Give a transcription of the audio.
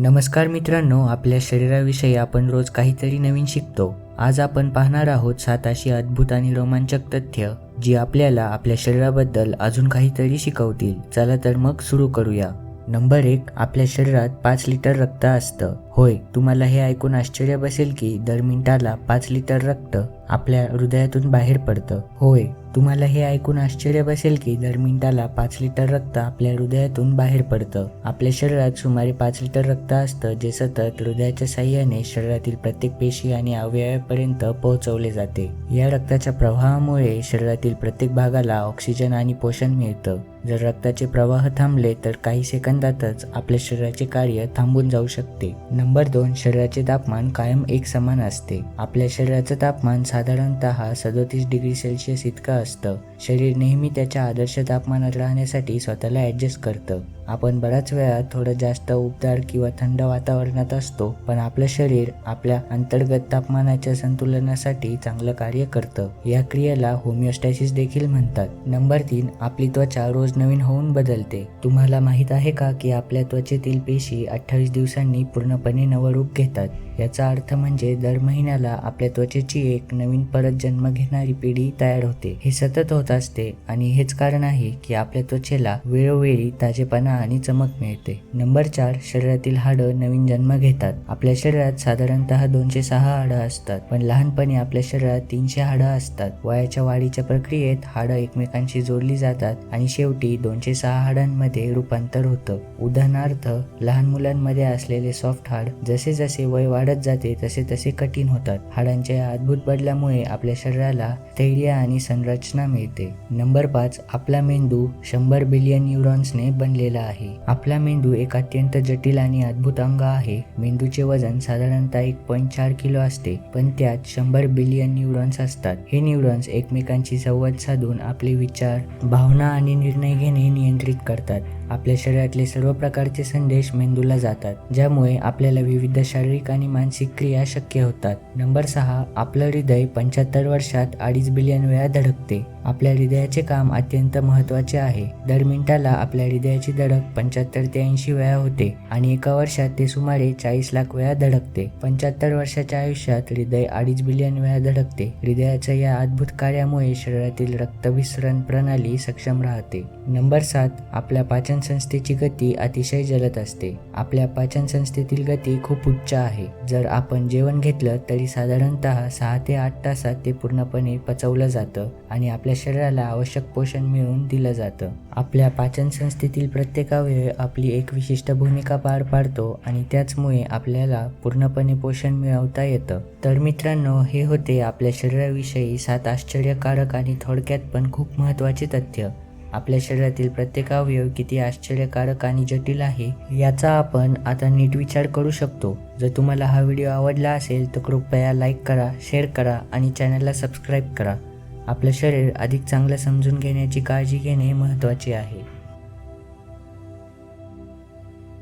नमस्कार मित्रांनो आपल्या शरीराविषयी आपण रोज काहीतरी नवीन शिकतो. आज आपण पाहणार आहोत सात अशी अद्भुत आणि रोमांचक तथ्य जी आपल्याला आपल्या शरीराबद्दल अजून काहीतरी शिकवतील. चला तर मग सुरू करूया. नंबर एक आपल्या शरीरात पाच लिटर रक्त असतं. होय तुम्हाला हे ऐकून आश्चर्य बसेल की दर मिनिटाला पाच लिटर रक्त आपल्या हृदयातून बाहेर पडतं. होय तुम्हाला हे ऐकून आश्चर्य बसेल की दर मिनिटाला पाच लिटर रक्त आपल्या हृदयातून बाहेर पडतं. आपल्या शरीरात सुमारे पाच लिटर रक्त असतं जे सतत हृदयाच्या साह्याने शरीरातील प्रत्येक पेशी आणि अवयवापर्यंत पोहोचवले जाते. या रक्ताच्या प्रवाहामुळे शरीरातील प्रत्येक भागाला ऑक्सिजन आणि पोषण मिळतं. जर रक्ताचे प्रवाह थांबले तर काही सेकंदातच आपल्या शरीराचे कार्य थांबून जाऊ शकते. नंबर दोन शरीराचे तापमान कायम एक समान असते. आपल्या शरीराचं तापमान साधारणतः सदोतीस डिग्री सेल्सिअस इतकं असतं शरीर नेहमी त्याच्या आदर्श तापमानात राहण्यासाठी स्वतःला ॲडजस्ट करतं. आपण बऱ्याच वेळा थोडं जास्त उबदार किंवा थंड वातावरणात असतो पण आपलं शरीर आपल्या अंतर्गत तापमानाच्या संतुलनासाठी चांगलं कार्य करतं. या क्रियेला होमिओस्टॅसिस देखील म्हणतात. नंबर तीन आपली त्वचा रोज नवीन होऊन बदलते. तुम्हाला माहीत आहे का की आपल्या त्वचेतील पेशी अठ्ठावीस दिवसांनी पूर्णपणे नवरूप घेतात? याचा अर्थ म्हणजे दर महिन्याला आपल्या त्वचेची एक नवीन परत जन्म घेणारी पिढी तयार होते. हे सतत होत असते. आणि हेच कारण आहे की आपल्या त्वचेला वेळोवेळी ताजेपणा आणि चमक मिळते. नंबर चार शरीरातील हाडं नवीन जन्म घेतात. आपल्या शरीरात साधारणतः दोनशे सहा हाडं असतात पण लहानपणी आपल्या शरीरात तीनशे हाडं असतात. वयाच्या वाढीच्या प्रक्रियेत हाडं एकमेकांशी जोडली जातात आणि शेवटी दोनशे सहा हाडांमध्ये रूपांतर होतं. उदाहरणार्थ लहान मुलांमध्ये असलेले सॉफ्ट हाड जसे जसे वय वाढत जाते तसे तसे कठीण होतात. हाडांच्या अद्भुत बदलामुळे आपल्या शरीराला स्थैर्य आणि संरचना मिळते. नंबर पाच आपला मेंदू शंभर बिलियन न्यूरॉन्सने बनलेला आहे. आपला मेंदू एक अत्यंत जटिल आणि अद्भुत अंग आहे. मेंदूचे वजन साधारणतः एक पॉईंट चार किलो असते पण त्यात शंभर बिलियन न्यूरॉन्स असतात. हे न्यूरॉन्स एकमेकांशी संवाद साधून आपले विचार भावना आणि निर्णय घेणे नियंत्रित करतात. आपल्या शरीरातले सर्व प्रकारचे संदेश मेंदूला जातात ज्यामुळे आपल्याला विविध शारीरिक आणि मानसिक क्रिया शक्य होतात. नंबर सहा आपलं हृदय पंच्याहत्तर वर्षात अडीच बिलियन वेळा धडकते. आपल्या हृदयाचे काम अत्यंत महत्त्वाचे आहे. दर मिनिटाला आपल्या हृदयाची धडक पंच्याहत्तर ते ऐंशी वेळा होते आणि एका वर्षात ते सुमारे चाळीस लाख वेळा धडकते. पंच्याहत्तर वर्षाच्या आयुष्यात हृदय अडीच बिलियन वेळा धडकते. हृदयाच्या या अद्भुत कार्यामुळे शरीरातील रक्तविसरण प्रणाली सक्षम राहते. नंबर सात आपल्या पाचन संस्थेची गती अतिशय जलद असते. आपल्या पाचन संस्थेतील गती खूप उच्च आहे. जर आपण जेवण घेतलं तरी साधारणतः सहा ते आठ तासात ते पूर्णपणे पचवलं जातं आणि आपल्या शरीराला आवश्यक पोषण मिळवून दिलं जातं. आपल्या पाचन संस्थेतील प्रत्येक अवयव आपली एक विशिष्ट भूमिका पार पाडतो आणि त्याचमुळे आपल्याला पूर्णपणे पोषण मिळवता येतं. तर मित्रांनो हे होते आपल्या शरीराविषयी सात आश्चर्यकारक आणि थोडक्यात पण खूप महत्त्वाचे तथ्य. आपल्या शरीरातील प्रत्येक अवयव किती आश्चर्यकारक आणि जटिल आहे याचा आपण आता नीट विचार करू शकतो. जर तुम्हाला हा व्हिडिओ आवडला असेल तर कृपया लाईक करा शेअर करा आणि चॅनलला सबस्क्राईब करा. आपलं शरीर अधिक चांगलं समजून घेण्याची काळजी घेणे महत्त्वाचे आहे.